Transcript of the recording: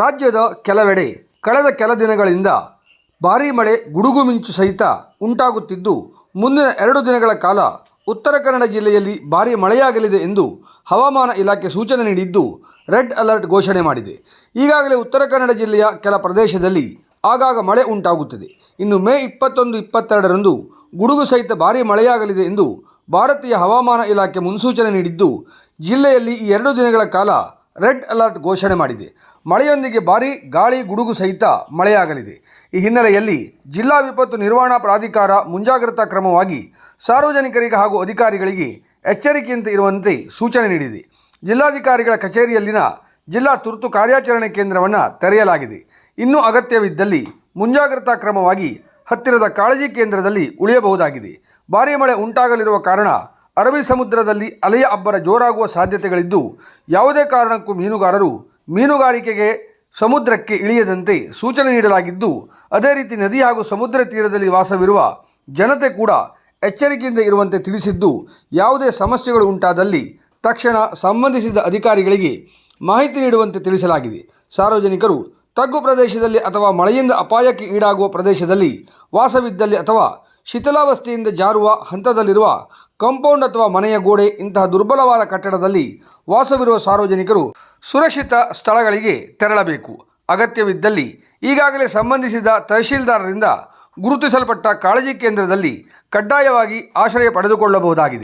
ರಾಜ್ಯದ ಕೆಲವೆಡೆ ಕಳೆದ ಕೆಲ ದಿನಗಳಿಂದ ಭಾರೀ ಮಳೆ ಗುಡುಗು ಮಿಂಚು ಸಹಿತ ಉಂಟಾಗುತ್ತಿದ್ದು, ಮುಂದಿನ ಎರಡು ದಿನಗಳ ಕಾಲ ಉತ್ತರ ಕನ್ನಡ ಜಿಲ್ಲೆಯಲ್ಲಿ ಭಾರೀ ಮಳೆಯಾಗಲಿದೆ ಎಂದು ಹವಾಮಾನ ಇಲಾಖೆ ಸೂಚನೆ ನೀಡಿದ್ದು, ರೆಡ್ ಅಲರ್ಟ್ ಘೋಷಣೆ ಮಾಡಿದೆ. ಈಗಾಗಲೇ ಉತ್ತರ ಕನ್ನಡ ಜಿಲ್ಲೆಯ ಕೆಲ ಪ್ರದೇಶದಲ್ಲಿ ಆಗಾಗ ಮಳೆ ಉಂಟಾಗುತ್ತದೆ. ಇನ್ನು ಮೇ ಇಪ್ಪತ್ತೊಂದು ಇಪ್ಪತ್ತೆರಡರಂದು ಗುಡುಗು ಸಹಿತ ಭಾರೀ ಮಳೆಯಾಗಲಿದೆ ಎಂದು ಭಾರತೀಯ ಹವಾಮಾನ ಇಲಾಖೆ ಮುನ್ಸೂಚನೆ ನೀಡಿದ್ದು, ಜಿಲ್ಲೆಯಲ್ಲಿ ಈ ಎರಡು ದಿನಗಳ ಕಾಲ ರೆಡ್ ಅಲರ್ಟ್ ಘೋಷಣೆ ಮಾಡಿದೆ. ಮಳೆಯೊಂದಿಗೆ ಭಾರೀ ಗಾಳಿ ಗುಡುಗು ಸಹಿತ ಮಳೆಯಾಗಲಿದೆ. ಈ ಹಿನ್ನೆಲೆಯಲ್ಲಿ ಜಿಲ್ಲಾ ವಿಪತ್ತು ನಿರ್ವಹಣಾ ಪ್ರಾಧಿಕಾರ ಮುಂಜಾಗ್ರತಾ ಕ್ರಮವಾಗಿ ಸಾರ್ವಜನಿಕರಿಗೆ ಹಾಗೂ ಅಧಿಕಾರಿಗಳಿಗೆ ಎಚ್ಚರಿಕೆಯಂತೆ ಇರುವಂತೆ ಸೂಚನೆ ನೀಡಿದೆ. ಜಿಲ್ಲಾಧಿಕಾರಿಗಳ ಕಚೇರಿಯಲ್ಲಿನ ಜಿಲ್ಲಾ ತುರ್ತು ಕಾರ್ಯಾಚರಣೆ ಕೇಂದ್ರವನ್ನು ತೆರೆಯಲಾಗಿದೆ. ಇನ್ನೂ ಅಗತ್ಯವಿದ್ದಲ್ಲಿ ಮುಂಜಾಗ್ರತಾ ಕ್ರಮವಾಗಿ ಹತ್ತಿರದ ಕಾಳಜಿ ಕೇಂದ್ರದಲ್ಲಿ ಉಳಿಯಬಹುದಾಗಿದೆ. ಭಾರೀ ಮಳೆ ಉಂಟಾಗಲಿರುವ ಕಾರಣ ಅರಬ್ಬಿ ಸಮುದ್ರದಲ್ಲಿ ಅಲೆಯ ಅಬ್ಬರ ಜೋರಾಗುವ ಸಾಧ್ಯತೆಗಳಿದ್ದು, ಯಾವುದೇ ಕಾರಣಕ್ಕೂ ಮೀನುಗಾರರು ಮೀನುಗಾರಿಕೆಗೆ ಸಮುದ್ರಕ್ಕೆ ಇಳಿಯದಂತೆ ಸೂಚನೆ ನೀಡಲಾಗಿದ್ದು, ಅದೇ ರೀತಿ ನದಿ ಹಾಗೂ ಸಮುದ್ರ ತೀರದಲ್ಲಿ ವಾಸವಿರುವ ಜನತೆ ಕೂಡ ಎಚ್ಚರಿಕೆಯಿಂದ ಇರುವಂತೆ ತಿಳಿಸಿದ್ದು, ಯಾವುದೇ ಸಮಸ್ಯೆಗಳು ಉಂಟಾದಲ್ಲಿ ತಕ್ಷಣ ಸಂಬಂಧಿಸಿದ ಅಧಿಕಾರಿಗಳಿಗೆ ಮಾಹಿತಿ ನೀಡುವಂತೆ ತಿಳಿಸಲಾಗಿದೆ. ಸಾರ್ವಜನಿಕರು ತಗ್ಗು ಪ್ರದೇಶದಲ್ಲಿ ಅಥವಾ ಮಳೆಯಿಂದ ಅಪಾಯಕ್ಕೆ ಈಡಾಗುವ ಪ್ರದೇಶದಲ್ಲಿ ವಾಸವಿದ್ದಲ್ಲಿ ಅಥವಾ ಶಿಥಿಲಾವಸ್ಥೆಯಿಂದ ಜಾರುವ ಹಂತದಲ್ಲಿರುವ ಕಾಂಪೌಂಡ್ ಅಥವಾ ಮನೆಯ ಗೋಡೆ ಇಂತಹ ದುರ್ಬಲವಾದ ಕಟ್ಟಡದಲ್ಲಿ ವಾಸವಿರುವ ಸಾರ್ವಜನಿಕರು ಸುರಕ್ಷಿತ ಸ್ಥಳಗಳಿಗೆ ತೆರಳಬೇಕು. ಅಗತ್ಯವಿದ್ದಲ್ಲಿ ಈಗಾಗಲೇ ಸಂಬಂಧಿಸಿದ ತಹಶೀಲ್ದಾರರಿಂದ ಗುರುತಿಸಲ್ಪಟ್ಟ ಕಾಳಜಿ ಕೇಂದ್ರದಲ್ಲಿ ಕಡ್ಡಾಯವಾಗಿ ಆಶ್ರಯ ಪಡೆದುಕೊಳ್ಳಬಹುದಾಗಿದೆ.